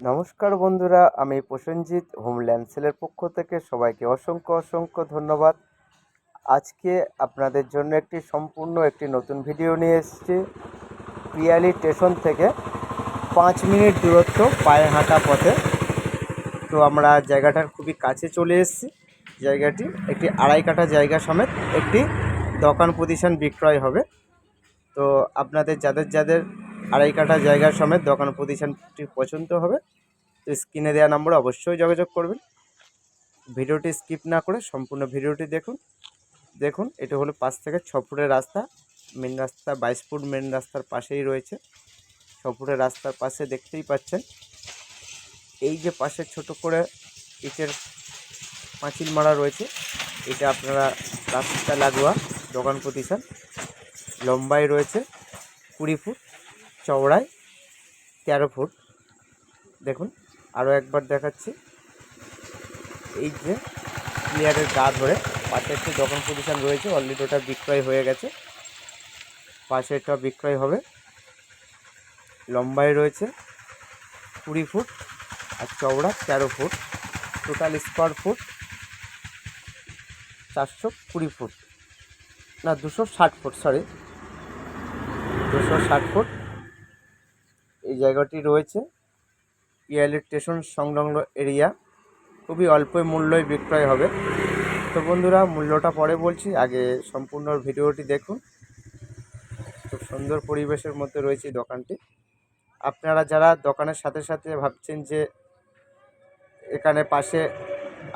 নমস্কার বন্ধুরা, আমি প্রসেনজিৎ হোমল্যান্ড সেলের পক্ষ থেকে সবাইকে অসংখ্য অসংখ্য ধন্যবাদ। আজকে আপনাদের জন্য একটি সম্পূর্ণ একটি নতুন ভিডিও নিয়ে এসেছি। পিয়ালি স্টেশন থেকে পাঁচ মিনিট দূরত্ব পায়ে হাঁটা পথে। তো আমরা জায়গাটার খুবই কাছে চলে এসেছি। জায়গাটি একটি আড়াই কাঠা জায়গা সমেত একটি দোকান প্রতিষ্ঠান বিক্রয় হবে। তো আপনাদের, যাদের যাদের আড়াই কাঠা জায়গা সমেত দোকান প্রতিষ্ঠানটি পছন্দ হবে, তো স্ক্রিনে দেওয়া নম্বরে অবশ্যই যোগাযোগ করবেন। ভিডিওটি স্কিপ না করে সম্পূর্ণ ভিডিওটি দেখুন। দেখুন, এটা হলো পাঁচ থেকে ছ ফুটের রাস্তা মেন রাস্তা বাইশ ফুট মেন রাস্তার পাশেই রয়েছে। ছ ফুটের রাস্তার পাশে দেখতেই পাচ্ছেন। এই যে পাশে ছোট করে ইটের পাঁচিল মারা রয়েছে, এটা আপনারা রাস্তা লাগোয়া দোকান প্রতিষ্ঠান লম্বাই রয়েছে কুড়ি ফুট। চওড়ায় তেরো ফুট। দেখুন আরও একবার দেখাচ্ছি। এই যে প্লেয়ারের গা ধরে, পাশে একটি দোকান প্রতিষ্ঠান রয়েছে অলরেডি ওটা বিক্রয় হয়ে গেছে। পাশে এটা বিক্রয় হবে। লম্বায় রয়েছে কুড়ি ফুট আর চওড়া তেরো ফুট। টোটাল স্কোয়ার ফুট চারশো কুড়ি ফুট। না, দুশো ষাট ফুট সরি দুশো ষাট ফুট। এই জায়গাটি রয়েছে। পিয়ালি স্টেশন সংলগ্ন এরিয়া। খুবই অল্প মূল্যই বিক্রয় হবে। তো বন্ধুরা, মূল্যটা পরে বলছি। আগে সম্পূর্ণ ভিডিওটি দেখুন। খুব সুন্দর পরিবেশের মধ্যে রয়েছে দোকানটি। আপনারা যারা দোকানের সাথে সাথে ভাবছেন যে এখানে পাশে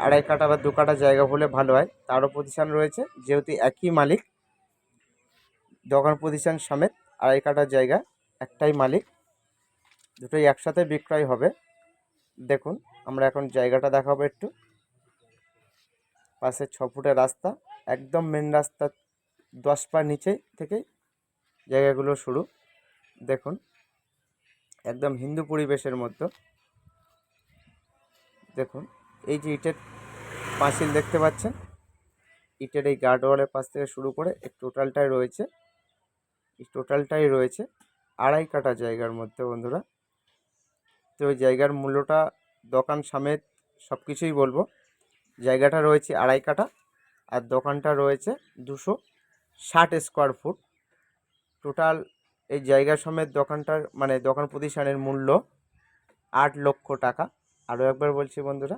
আড়াই কাটা বা দু কাটা জায়গা হলে ভালো হয়, তারও প্রতিষ্ঠান রয়েছে। যেহেতু একই মালিক, দোকান প্রতিষ্ঠান সমেত আড়াই কাটা জায়গা, একটাই মালিক। দুটোই একসাথে বিক্রয় হবে। দেখুন, আমরা এখন জায়গাটা দেখাবো একটু। পাশে ছ ফুটের রাস্তা, একদম মেন রাস্তা দশ পা নিচে থেকেই জায়গাগুলো শুরু। দেখুন, একদম হিন্দু পরিবেশের মধ্যে। দেখুন, এই যে ইটের পাঁচিল দেখতে পাচ্ছেন? ইটের এই গার্ডওয়ালের পাশ থেকে শুরু করে এই টোটালটাই রয়েছে। এই টোটালটাই রয়েছে। আড়াই কাটা জায়গার মধ্যে বন্ধুরা। তো ওই জায়গার মূল্যটা, দোকান সমেত সব কিছুই বলব। জায়গাটা রয়েছে আড়াই কাটা আর দোকানটা রয়েছে দুশো ষাট স্কোয়ার ফুট। টোটাল এই জায়গা সমেত দোকানটার মানে দোকান প্রতিষ্ঠানের মূল্য আট লক্ষ টাকা। আরও একবার বলছি বন্ধুরা,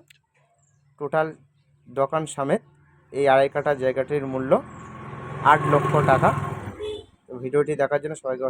টোটাল দোকান সমেত এই আড়াই কাটা জায়গাটির মূল্য আট লক্ষ টাকা। ভিডিওটি দেখার জন্য সবাইকে